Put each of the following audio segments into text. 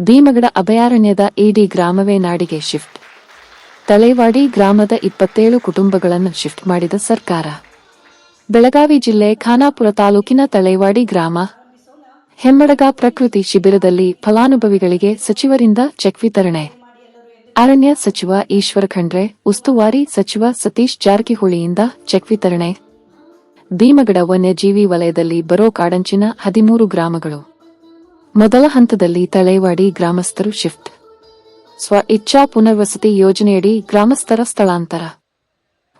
ಭೀಮಗಡ ಅಭಯಾರಣ್ಯದ ಇಡಿ ಗ್ರಾಮವೇ ನಾಡಿಗೆ ಶಿಫ್ಟ್. ತಲೆವಾಡಿ ಗ್ರಾಮದ ಇಪ್ಪತ್ತೇಳು ಕುಟುಂಬಗಳನ್ನು ಶಿಫ್ಟ್ ಮಾಡಿದ ಸರ್ಕಾರ. ಬೆಳಗಾವಿ ಜಿಲ್ಲೆ ಖಾನಾಪುರ ತಾಲೂಕಿನ ತಳೆವಾಡಿ ಗ್ರಾಮ. ಹೆಮ್ಮಡಗ ಪ್ರಕೃತಿ ಶಿಬಿರದಲ್ಲಿ ಫಲಾನುಭವಿಗಳಿಗೆ ಸಚಿವರಿಂದ ಚೆಕ್ ವಿತರಣೆ. ಅರಣ್ಯ ಸಚಿವ ಈಶ್ವರ ಖಂಡ್ರೆ, ಉಸ್ತುವಾರಿ ಸಚಿವ ಸತೀಶ್ ಜಾರಕಿಹೊಳಿಯಿಂದ ಚೆಕ್ ವಿತರಣೆ. ಭೀಮಗಡ ವನ್ಯಜೀವಿ ವಲಯದಲ್ಲಿ ಬರೋ ಕಾಡಂಚಿನ ಹದಿಮೂರು ಗ್ರಾಮಗಳು. ಮೊದಲ ಹಂತದಲ್ಲಿ ತಳೇವಾಡಿ ಗ್ರಾಮಸ್ಥರು ಶಿಫ್ಟ್. ಸ್ವ ಇಚ್ಛಾ ಪುನರ್ವಸತಿ ಯೋಜನೆಯಡಿ ಗ್ರಾಮಸ್ಥರ ಸ್ಥಳಾಂತರ.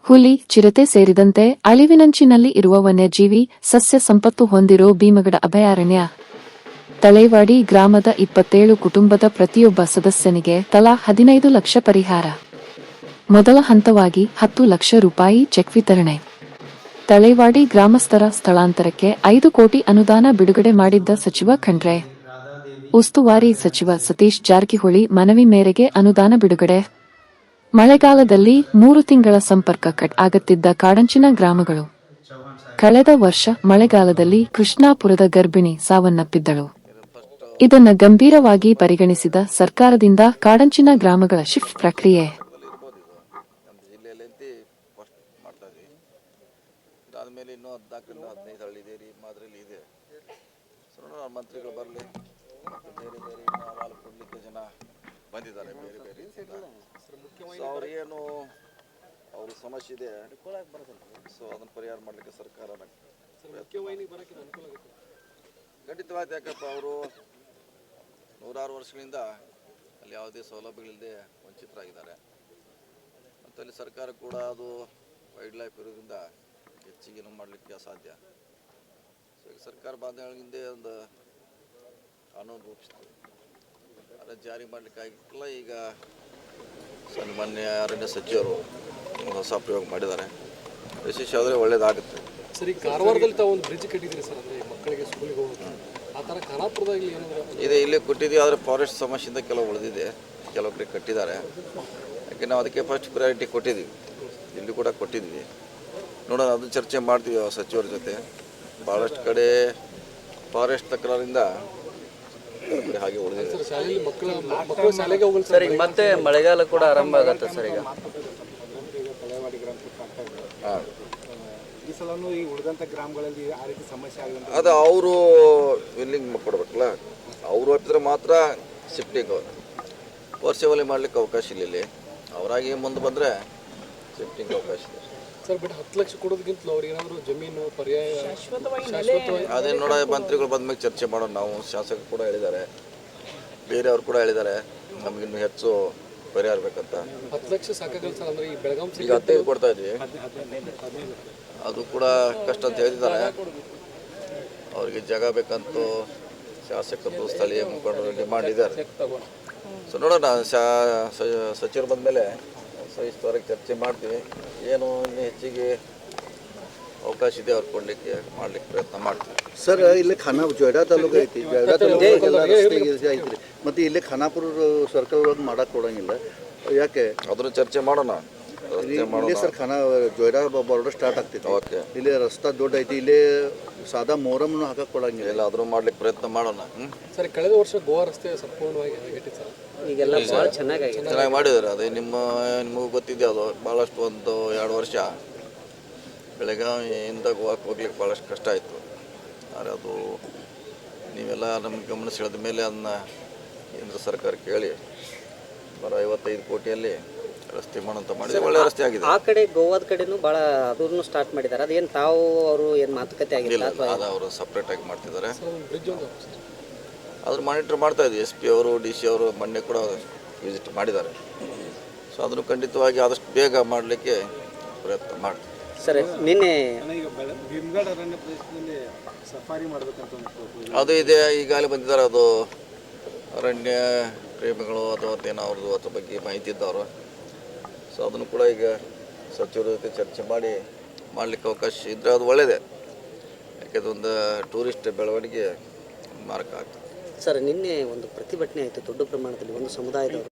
ಹುಲಿ, ಚಿರತೆ ಸೇರಿದಂತೆ ಅಳಿವಿನಂಚಿನಲ್ಲಿ ಇರುವ ವನ್ಯಜೀವಿ ಸಸ್ಯ ಸಂಪತ್ತು ಹೊಂದಿರೋ ಭೀಮಗಡ ಅಭಯಾರಣ್ಯ. ತಳೇವಾಡಿ ಗ್ರಾಮದ ಇಪ್ಪತ್ತೇಳು ಕುಟುಂಬದ ಪ್ರತಿಯೊಬ್ಬ ಸದಸ್ಯನಿಗೆ ತಲಾ ಹದಿನೈದು ಲಕ್ಷ ಪರಿಹಾರ. ಮೊದಲ ಹಂತವಾಗಿ ಹತ್ತು ಲಕ್ಷ ರೂಪಾಯಿ ಚೆಕ್ ವಿತರಣೆ. ತಳೇವಾಡಿ ಗ್ರಾಮಸ್ಥರ ಸ್ಥಳಾಂತರಕ್ಕೆ ಐದು ಕೋಟಿ ಅನುದಾನ ಬಿಡುಗಡೆ ಮಾಡಿದ್ದ ಸಚಿವ ಖಂಡ್ರೆ. ಉಸ್ತುವಾರಿ ಸಚಿವ ಸತೀಶ್ ಜಾರಕಿಹೊಳಿ ಮನವಿ ಮೇರೆಗೆ ಅನುದಾನ ಬಿಡುಗಡೆ. ಮಳೆಗಾಲದಲ್ಲಿ ಮೂರು ತಿಂಗಳ ಸಂಪರ್ಕ ಕಟ್ ಆಗುತ್ತಿದ್ದ ಕಾಡಂಚಿನ ಗ್ರಾಮಗಳು. ಕಳೆದ ವರ್ಷ ಮಳೆಗಾಲದಲ್ಲಿ ಕೃಷ್ಣಾಪುರದ ಗರ್ಭಿಣಿ ಸಾವನ್ನಪ್ಪಿದ್ದಳು. ಇದನ್ನು ಗಂಭೀರವಾಗಿ ಪರಿಗಣಿಸಿದ ಸರ್ಕಾರದಿಂದ ಕಾಡಂಚಿನ ಗ್ರಾಮಗಳ ಶಿಫ್ಟ್ ಪ್ರಕ್ರಿಯೆ. ಮಂತ್ರಿಗಳು ಬರಲಿ. ಬೇರೆ ಬೇರೆ ಅಹವಾಲು ಕೊಡಲಿಕ್ಕೆ ಜನ ಬಂದಿದ್ದಾರೆ ಬೇರೆ ಬೇರೆ ಸೊ ಅವ್ರಿಗೇನು ಅವ್ರ ಸಮಸ್ಯೆ ಇದೆ. ಸೊ ಅದನ್ನ ಪರಿಹಾರ ಮಾಡ್ಲಿಕ್ಕೆ ಸರ್ಕಾರ ಖಂಡಿತವಾದ ಯಾಕಪ್ಪ ಅವರು ನೂರಾರು ವರ್ಷಗಳಿಂದ ಅಲ್ಲಿ ಯಾವುದೇ ಸೌಲಭ್ಯಗಳಿಲ್ಲದೆ ವಂಚಿತರಾಗಿದ್ದಾರೆ. ಮತ್ತು ಅಲ್ಲಿ ಸರ್ಕಾರ ಕೂಡ ಅದು ವೈಲ್ಡ್ ಲೈಫ್ ಇರೋದ್ರಿಂದ ಹೆಚ್ಚಿಗೆ ಮಾಡಲಿಕ್ಕೆ ಅಸಾಧ್ಯ. ಸೊ ಈಗ ಸರ್ಕಾರ ಹಿಂದೆ ಒಂದು ಕಾನೂನು ರೂಪಿಸಿತು ಅದನ್ನು ಜಾರಿ ಮಾಡಲಿಕ್ಕಾಗಿಲ್ಲ ಈಗ ಸನ್ಮಾನ್ಯ ಅರಣ್ಯ ಸಚಿವರು ಹೊಸ ಪ್ರಯೋಗ ಮಾಡಿದ್ದಾರೆ. ವಿಶೇಷ ಆದರೆ ಒಳ್ಳೇದಾಗುತ್ತೆ. ಸರಿ ಕಾರವಾರದಲ್ಲಿ ತಾವು ಒಂದು ಬ್ರಿಡ್ಜ್ ಕಟ್ಟಿದ್ದೀರಿ ಸರ್ ಅಂದರೆ ಮಕ್ಕಳಿಗೆ ಸ್ಕೂಲಿಗೆ ಹೋಗೋದು ಆ ಥರ ಖಾನಾಪುರದಲ್ಲಿ ಏನಾದರೂ ಇದೆ ಇಲ್ಲೇ ಕೊಟ್ಟಿದ್ದೀವಿ ಆದರೆ ಫಾರೆಸ್ಟ್ ಸಮಸ್ಯೆಯಿಂದ ಕೆಲವು ಉಳಿದಿದೆ. ಕೆಲವು ಕಡೆ ಕಟ್ಟಿದ್ದಾರೆ. ಯಾಕೆ ನಾವು ಅದಕ್ಕೆ ಫಸ್ಟ್ ಪ್ರಯಾರಿಟಿ ಕೊಟ್ಟಿದ್ದೀವಿ. ಇಲ್ಲಿ ಕೂಡ ಕೊಟ್ಟಿದ್ದೀವಿ. ನೋಡೋಣ ಅದನ್ನು ಚರ್ಚೆ ಮಾಡ್ತೀವಿ ಸಚಿವರ ಜೊತೆ. ಭಾಳಷ್ಟು ಕಡೆ ಫಾರೆಸ್ಟ್ ತಕರಾರಿಂದ ಹಾಗೆ ಉಳಿದಿದೆ ಸರ್ ಈಗ ಮತ್ತೆ ಮಳೆಗಾಲ ಕೂಡ ಆರಂಭ ಆಗತ್ತೆ ಸರ್ ಈಗ. ಹಾಂ. ಈ ಸಲನೂ ಈ ಉಳಿದಂಥ ಗ್ರಾಮಗಳಲ್ಲಿ ಆ ರೀತಿ ಸಮಸ್ಯೆ ಆಗಿದೆ ಅದು ಅವರು ವಿಲ್ಲಿಂಗ್ ಕೊಡ್ಬೇಕಲ್ಲ ಅವರು ಒಪ್ಪಿದ್ರೆ ಮಾತ್ರ ಶಿಫ್ಟಿಂಗ್ ವರ್ಷವಲ್ಲಿ ಮಾಡ್ಲಿಕ್ಕೆ ಅವಕಾಶ ಇಲ್ಲ ಇಲ್ಲಿ. ಅವರಾಗಿ ಮುಂದೆ ಬಂದರೆ ಶಿಫ್ಟಿಂಗ್ ಅವಕಾಶ ಇದೆ ಸರ್ ಬಟ್ ಹತ್ತು ಲಕ್ಷ ಕೊಡೋದಕ್ಕಿಂತಲೂ ಅವ್ರಿಗೆ ಏನಾದರೂ ಜಮೀನು ಪರ್ಯಾಯ ಶಾಶ್ವತವಾಗಿ ಅದೇ ನೋಡ ಮಂತ್ರಿಗಳು ಬಂದ್ಮೇಲೆ ಚರ್ಚೆ ಮಾಡೋಣ. ನಾವು ಶಾಸಕರು ಕೂಡ ಹೇಳಿದ್ದಾರೆ. ಬೇರೆಯವ್ರು ಕೂಡ ಹೇಳಿದ್ದಾರೆ. ನಮಗಿನ್ನೂ ಹೆಚ್ಚು ಪರಿಹಾರ ಬೇಕಂತ. ಹತ್ತು ಲಕ್ಷ ಸಾಕಾಗಲ್ಲ ಸರ್ ಅಂದರೆ ಈ ಬೆಳಗಾಂ ಈಗ ಹತ್ತೈದು ಕೊಡ್ತಾ ಇದ್ವಿ ಅದು ಕೂಡ ಕಷ್ಟ ಅಂತ ಹೇಳಿದ್ದಾರೆ ಅವರಿಗೆ ಜಾಗ ಬೇಕಂತೂ ಶಾಸಕರು ಸ್ಥಳೀಯ ಮುಖಂಡರು ಡಿಮಾಂಡ್ ಇದ್ದಾರೆ. ಸೊ ನೋಡೋಣ ಶಾ ಬಂದ ಸಚಿವರು ಬಂದಮೇಲೆ ಸವಿಸ್ತರವಾಗಿ ಚರ್ಚೆ ಮಾಡ್ತೀವಿ. ಏನು ಇನ್ನೂ ಹೆಚ್ಚಿಗೆ ಅವಕಾಶ ಇದೆ ಅವ್ರು ಕೊಡಲಿಕ್ಕೆ ಮಾಡ್ಲಿಕ್ಕೆ ಪ್ರಯತ್ನ ಮಾಡ್ತೀವಿ. ಸರ್ ಇಲ್ಲಿ ಖಾನಾ ಜೊಯ್ಡಾ ತಾಲೂಕು ಐತಿ. ಜೊಯ್ಡಾ ತಾಲೂಕು ಐತ್ರಿ. ಮತ್ತು ಇಲ್ಲಿ ಖಾನಾಪುರ ಸರ್ಕಲ್ ಒಳಗೆ ಮಾಡಕ್ಕೆ ಕೊಡಂಗಿಲ್ಲ. ಯಾಕೆ? ಅದ್ರ ಚರ್ಚೆ ಮಾಡೋಣ. ರಸ್ತೆ ಇಲ್ಲಿ ಸರ್ ಖಾನ ಜೊಯ್ಡಾ ಬಾರ್ಡರ್ ಸ್ಟಾರ್ಟ್ ಆಗ್ತೈತಿ ಓಕೆ. ಇಲ್ಲಿ ರಸ್ತೆ ದೊಡ್ಡ ಐತಿ ಇಲ್ಲಿ ಸಾದಾ ಮೊಹರಮ್ನು ಹಾಕಕ್ಕೆ ಕೊಡಂಗಿಲ್ಲ. ಎಲ್ಲಾದರೂ ಮಾಡ್ಲಿಕ್ಕೆ ಪ್ರಯತ್ನ ಮಾಡೋಣ ಹ್ಞೂ ಸರ್ ಕಳೆದ ವರ್ಷ ಗೋವಾ ರಸ್ತೆ ಸಂಪೂರ್ಣವಾಗಿ ಹದಗೆಟ್ಟಿತ್ತು ಸರ್. ಈಗೆಲ್ಲ ಭಾಳ ಚೆನ್ನಾಗಾಗಿದೆ. ಚೆನ್ನಾಗಿ ಮಾಡಿದ್ದಾರೆ ಅದೇ ನಿಮ್ಮ ನಿಮಗೂ ಗೊತ್ತಿದೆ ಅದು. ಭಾಳಷ್ಟು ಒಂದು ಎರಡು ವರ್ಷ. ಬೆಳಗಾವಿಯಿಂದ ಗೋವಾಕ್ಕೆ ಹೋಗ್ಲಿಕ್ಕೆ ಭಾಳಷ್ಟು ಕಷ್ಟ ಆಯಿತು. ಆದರೆ ಅದು ನೀವೆಲ್ಲ ನಮಗೆ ಗಮನ ಸೆಳೆದ ಮೇಲೆ ಅದನ್ನ ಕೇಂದ್ರ ಸರ್ಕಾರ ಕೇಳಿ ಬರೋ ಐವತ್ತೈದು ಕೋಟಿಯಲ್ಲಿ ರಸ್ತೆ ಮಾಡೋಂತ ಮಾಡಿದ್ರೆ ಒಳ್ಳೆ ರಸ್ತೆ ಆಗಿದೆ. ಆ ಕಡೆ ಗೋವಾದ ಕಡೆನೂ ಭಾಳ ಅದನ್ನು ಸ್ಟಾರ್ಟ್ ಮಾಡಿದ್ದಾರೆ ಅದೇನು ತಾವು ಅವರು ಏನು ಮಾತುಕತೆ ಆಗಿಲ್ಲ ಅದು ಅವರು ಸಪ್ರೇಟಾಗಿ ಮಾಡ್ತಿದ್ದಾರೆ. ಅದ್ರ ಮಾನಿಟರ್ ಮಾಡ್ತಾ ಇದ್ವಿ. ಎಸ್ ಪಿ ಅವರು ಡಿ ಸಿ ಅವರು ಮೊನ್ನೆ ಕೂಡ ವಿಸಿಟ್ ಮಾಡಿದ್ದಾರೆ. ಸೊ ಅದನ್ನು ಖಂಡಿತವಾಗಿ ಆದಷ್ಟು ಬೇಗ ಮಾಡಲಿಕ್ಕೆ ಪ್ರಯತ್ನ ಮಾಡ್ತೀವಿ. ಸರಿ ನಿನ್ನೆ. ಅದು ಇದೆ. ಈಗಾಗಲೇ ಬಂದಿದ್ದಾರೆ. ಅದು ಅರಣ್ಯ ಪ್ರೇಮಿಗಳು ಅಥವಾ ಅದೇನೋ ಅವ್ರದ್ದು ಅದ್ರ ಬಗ್ಗೆ ಮಾಹಿತಿ ಇದ್ದವರು. ಸೊ ಅದನ್ನು ಕೂಡ ಈಗ ಸಚಿವರ ಜೊತೆ ಚರ್ಚೆ ಮಾಡಿ ಮಾಡಲಿಕ್ಕೆ ಅವಕಾಶ ಇದ್ದರೆ ಅದು ಒಳ್ಳೆಯದೇ ಯಾಕೆಂದ್ರೆ ಒಂದು ಟೂರಿಸ್ಟ್ ಬೆಳವಣಿಗೆ ಮಾರ್ಕ ಆಗ್ತದೆ. ಸರ್, ನಿನ್ನೆ ಒಂದು ಪ್ರತಿಭಟನೆ ಆಯಿತು, ದೊಡ್ಡ ಪ್ರಮಾಣದಲ್ಲಿ ಒಂದು ಸಮುದಾಯದವರು.